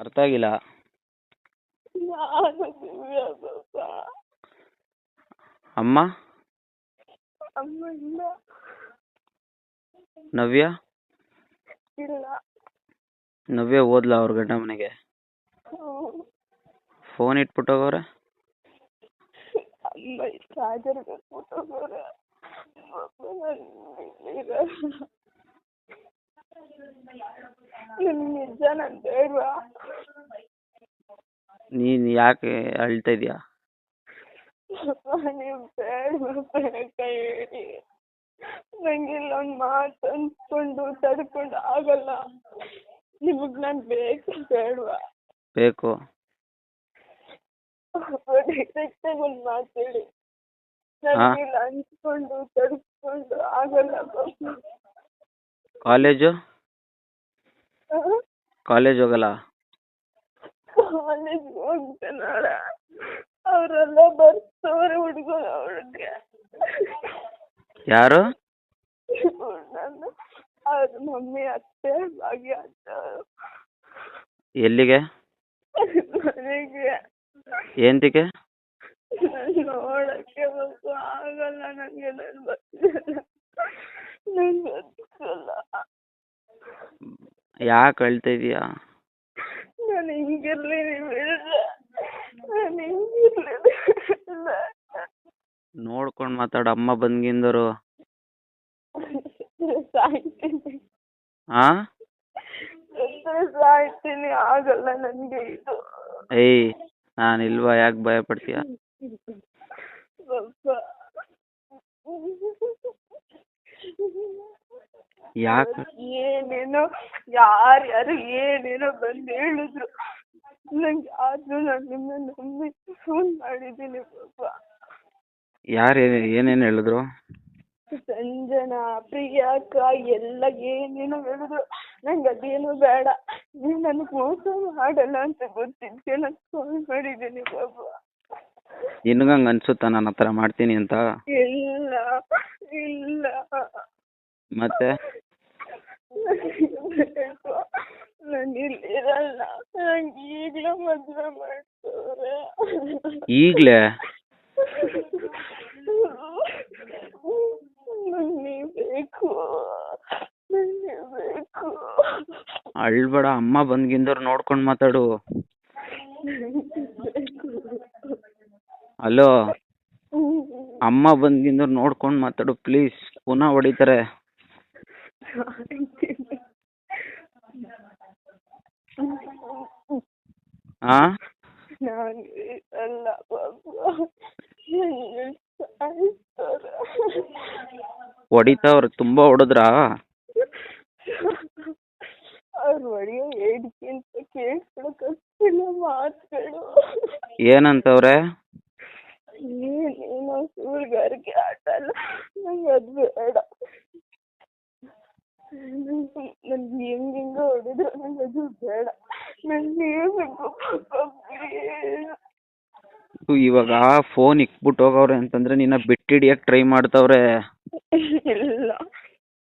ಅರ್ಥ ಆಗಿಲ್ಲ. ಅಮ್ಮ? ಅಮ್ಮ ನವ್ಯ? ನವ್ಯ ಓದ್ಲಾ ಅವ್ರ ಗಂಡ ಮನೆಗೆ. ಫೋನ್ ಇಟ್ಬಿಟ್ಟು ಹೋಗವ್ರೆ ಅಮ್ಮ ಚಾರ್ಜರ್ ಬಿಟ್ಬಿಟ್ಟು ಹೋಗೋರೆ ಪಾಪ ನಾನು ಇರಲ್ಲ. ನಿಮ್ಗೆ ನಿಜ ನಾನು ಬೇಡವಾ? ನೀನು ಯಾಕೆ ಅಳ್ತಾ ಇದೀಯಾ? ನೀವು ಬೇಡ ಹೇಳಿ. ನಂಗೆ ಇಲ್ಲೊಂದು ಮಾತು ಅನ್ಕೊಂಡು ತಡ್ಕೊಂಡು ಆಗಲ್ಲ. ನಿಮಗ್ ನಾನು ಬೇಕು ಬೇಡವಾ? ಬೇಕು. ಒಂದ್ ಮಾತು ಹೇಳಿ. ನಂಗಿಲ್ಲ ಅನ್ಸ್ಕೊಂಡು ತಡ್ಕೊಂಡು ಆಗಲ್ಲ. ಕಾಲೇಜು? ಕಾಲೇಜ್ ಹೋಗಲ್ಲ? ಕಾಲೇಜ್ ಹೋಗ್ತಾನಲ್ಲ ಅವರೆಲ್ಲ ಬರ್ತವ್ರೆ ಹುಡುಗರು ಅವ್ರಿಗೆ. ಯಾರು? ನಾನು ಅವ್ರ ಮಮ್ಮಿ ಅತ್ತೆ ಭಾಗ್ಯ ಅತ್ತೆ ಎಲ್ಲಿಗೆ? ನನಗೆ ಏಂತಿಗೆ? ನೋಡಕ್ಕೆ ಆಗಲ್ಲ ನನಗೆ ನಾನು ಯಾಕೆ ಅಳ್ತಾ ಇದೀಯಾ? ನಾನು ಹಿಂಗಿರ್ಲಿ ನೀವು ಹೇಳಿದ್ರೆ ನಾನು ನೋಡ್ಕೊಂಡು ಮಾತಾಡ ಅಮ್ಮ ಬಂದ್ಗಿಂದರು. ಸಾಯ್ತೀನಿ ಹಾ ಸತ್ತರೆ ಸಾಯ್ತೀನಿ ಆಗಲ್ಲ ನನಗೆ ಇದು. ಏಯ್ ನಾನು ಇಲ್ವಾ? ಯಾಕೆ ಭಯ ಪಡ್ತೀಯ ಯಾಕೆ? ಏನೇನೋ ಯಾರ್ಯಾರು ಏನೇನೋ ಬಂದ್ ಹೇಳಿದ್ರು. ನಂಗೆ ಆದ್ರೂ ನಾನು ನಿಮ್ಮನ್ನ ನಂಬಿ ಫೋನ್ ಮಾಡಿದ್ದೀನಿ ಪಾಪ. ಯಾರು ಏನೇನು ಹೇಳಿದ್ರು? ಸಂಜನಾ ಪ್ರಿಯಾಕ ಎಲ್ಲ ಏನೇನೋ ಹೇಳಿದ್ರು. ನಂಗೆ ಅದೇನು ಬೇಡ. ನೀವು ನನಗೆ ಮೋಸ ಮಾಡಲ್ಲ ಅಂತ ಗೊತ್ತಿದ್ದೆ ನಾನು ಫೋನ್ ಮಾಡಿದ್ದೀನಿ ಪಾಪ. ನಿನ್ಗಂಗೆ ಅನ್ಸುತ್ತಾ ನಾನು ಆ ಥರ ಮಾಡ್ತೀನಿ ಅಂತ? ಇಲ್ಲ ಇಲ್ಲ. ಮತ್ತೆ ಬೇಕು ನಾನು ಇಲ್ಲಿರಲ್ಲ ನಂಗೆ ಈಗಲೂ ಮದುವೆ ಮಾಡ್ತವ್ರೆ ಈಗಲೇ? ನಂಗೆ ಬೇಕು. ನಂಗೆ ಬೇಕು. ಅಳ್ಬೇಡ ಅಮ್ಮ ಬಂದ್ಗಿಂದವ್ರು ನೋಡ್ಕೊಂಡು ಮಾತಾಡು. ಹಲೋ? ಅಮ್ಮ ಬಂದ್ಗಿಂದವ್ರು ನೋಡ್ಕೊಂಡು ಮಾತಾಡು ಪ್ಲೀಸ್. ಪುನಃ ಹೊಡಿತಾರೆ. ಹಾಂ ನಾನು ಅಲ್ಲ ಹೊಡಿತಾವ್ರು ತುಂಬ ಹೊಡೆದ್ರಾ? ಅವ್ರು ಹೊಡೆಯೋ ಹೇಳಿಕೆಂತ ಕೇಳ್ಕೊಳಕ್ಕಾಗ್ತಿಲ್ಲ ಮಾತುಗಳು. ಏನಂತವ್ರೆ? ಏನೇನೋ ಸುಳ್ಗಾರಿಕೆ ಆಟ ಅಲ್ಲ. ನಂಗೆ ಅದು ಬೇಡ. ನನ್ಗೆ ಹೆಂಗ್ ಹೆಂಗೋ ಹೊಡೆದ್ರು ನಂಗೆ ಅದು ಬೇಡ. ನಂಗೆ ಬೇಕು ಪ್ಲೀಸ್ ಇವಾಗ ಫೋನ್ ಇಕ್ಬಿಟ್ಟು ಹೋಗವ್ರೆ ಅಂತಂದ್ರೆ ನಿನ್ನ ಬಿಟ್ಟಿಡಿಯಕ್ ಟ್ರೈ ಮಾಡ್ತಾವ್ರೆ.